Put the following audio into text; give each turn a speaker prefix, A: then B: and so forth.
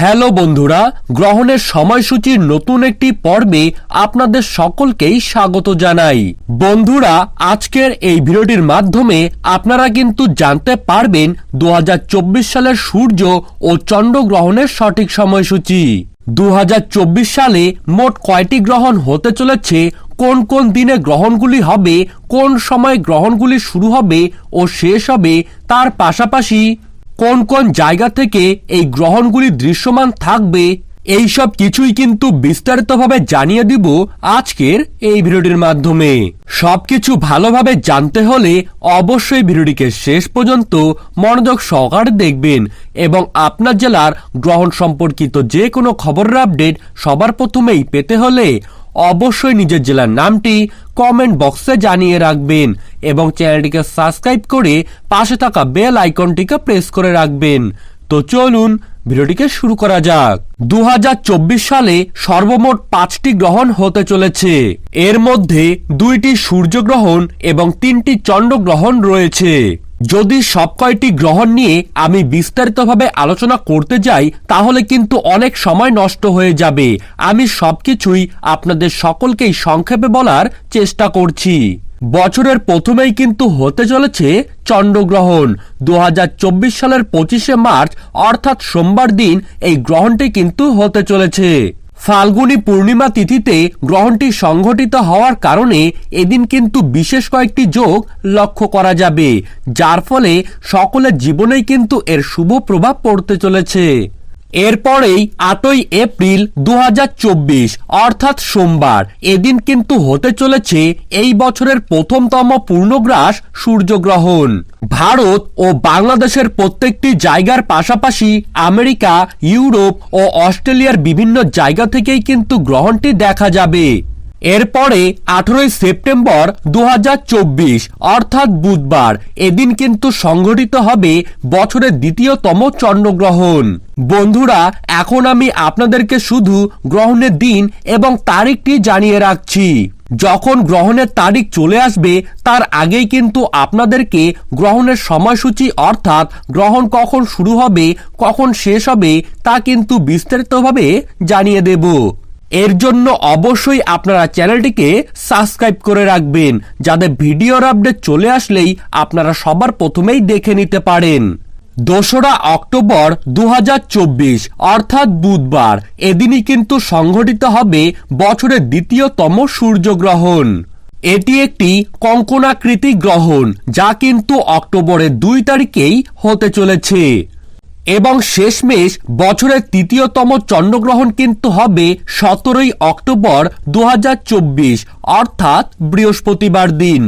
A: Hello বন্ধুরা, গ্রহণের সময়সূচির নতুন একটি পর্বে আপনাদের সকলকেই স্বাগত জানাই। বন্ধুরা, আজকের এই ভিডিওটির মাধ্যমে আপনারা কিন্তু জানতে পারবেন দু হাজার চব্বিশ সালের সূর্য ও চন্দ্রগ্রহণের সঠিক সময়সূচি। দু হাজার চব্বিশ সালে মোট কয়টি গ্রহণ হতে চলেছে, কোন কোন দিনে গ্রহণগুলি হবে, কোন সময় গ্রহণগুলি শুরু হবে ও শেষ হবে, তার পাশাপাশি কোন কোন জায়গা থেকে এই গ্রহণগুলি দৃশ্যমান থাকবে এই সব কিছুই কিন্তু বিস্তারিতভাবে জানিয়ে দিব আজকের এই ভিডিওটির মাধ্যমে। সবকিছু ভালোভাবে জানতে হলে অবশ্যই ভিডিওটিকে শেষ পর্যন্ত মনোযোগ সহকারে দেখবেন এবং আপনার জেলার গ্রহণ সম্পর্কিত যে কোনো খবরের আপডেট সবার প্রথমেই পেতে হলে অবশ্যই নিজের জেলার নামটি কমেন্ট বক্সে জানিয়ে রাখবেন। এবং চ্যানেলটিকে সাবস্ক্রাইব করে পাশে থাকা বেল আইকনটিকে প্রেস করে রাখবেন। তো চলুন, ভিডিওটিকে শুরু করা যাক। দু হাজার চব্বিশ সালে সর্বমোট পাঁচটি গ্রহণ হতে চলেছে। এর মধ্যে দুইটি সূর্যগ্রহণ এবং তিনটি চন্দ্রগ্রহণ রয়েছে। যদি সব কয়টি গ্রহণ নিয়ে আমি বিস্তারিতভাবে আলোচনা করতে যাই, তাহলে কিন্তু অনেক সময় নষ্ট হয়ে যাবে। আমি সবকিছুই আপনাদের সকলকেই সংক্ষেপে বলার চেষ্টা করছি। বছরের প্রথমেই কিন্তু হতে চলেছে চন্দ্রগ্রহণ। দু হাজার চব্বিশ সালের পঁচিশে মার্চ, অর্থাৎ সোমবার দিন, এই গ্রহণটি কিন্তু হতে চলেছে। ফাল্গুনী পূর্ণিমা তিথিতে গ্রহণটি সংঘটিত হওয়ার কারণে এদিন কিন্তু বিশেষ কয়েকটি যোগ লক্ষ্য করা যাবে, যার ফলে সকলের জীবনেই কিন্তু এর শুভ প্রভাব পড়তে চলেছে। এরপরেই আটই এপ্রিল দু হাজার চব্বিশ, অর্থাৎ সোমবার, এদিন কিন্তু হতে চলেছে এই বছরের প্রথমতম পূর্ণগ্রাস সূর্যগ্রহণ। ভারত ও বাংলাদেশের প্রত্যেকটি জায়গার পাশাপাশি আমেরিকা, ইউরোপ ও অস্ট্রেলিয়ার বিভিন্ন জায়গা থেকেই কিন্তু গ্রহণটি দেখা যাবে। এরপরে আঠেরোই সেপ্টেম্বর দু হাজার চব্বিশ, অর্থাৎ বুধবার, এদিন কিন্তু সংঘটিত হবে বছরের দ্বিতীয়তম চন্দ্রগ্রহণ। বন্ধুরা, এখন আমি আপনাদেরকে শুধু গ্রহণের দিন এবং তারিখটি জানিয়ে রাখছি। যখন গ্রহণের তারিখ চলে আসবে, তার আগেই কিন্তু আপনাদেরকে গ্রহণের সময়সূচি, অর্থাৎ গ্রহণ কখন শুরু হবে, কখন শেষ হবে, তা কিন্তু বিস্তারিতভাবে জানিয়ে দেব। এর জন্য অবশ্যই আপনারা চ্যানেলটিকে সাবস্ক্রাইব করে রাখবেন যাদের ভিডিওর আপডেট চলে আসলেই আপনারা সবার প্রথমেই দেখে নিতে পারেন। দোসরা অক্টোবর দু হাজার চব্বিশ, অর্থাৎ বুধবার, এদিনই কিন্তু সংঘটিত হবে বছরের দ্বিতীয়তম সূর্যগ্রহণ। এটি একটি কঙ্কনাকৃতি গ্রহণ, যা কিন্তু অক্টোবরের দুই তারিখেই হতে চলেছে। এবং শেষমেশ বছরের তৃতীয়তম চন্দ্রগ্রহণ কিন্তু হবে সতেরোই অক্টোবর দু হাজার চব্বিশ, অর্থাৎ বৃহস্পতিবার দিন।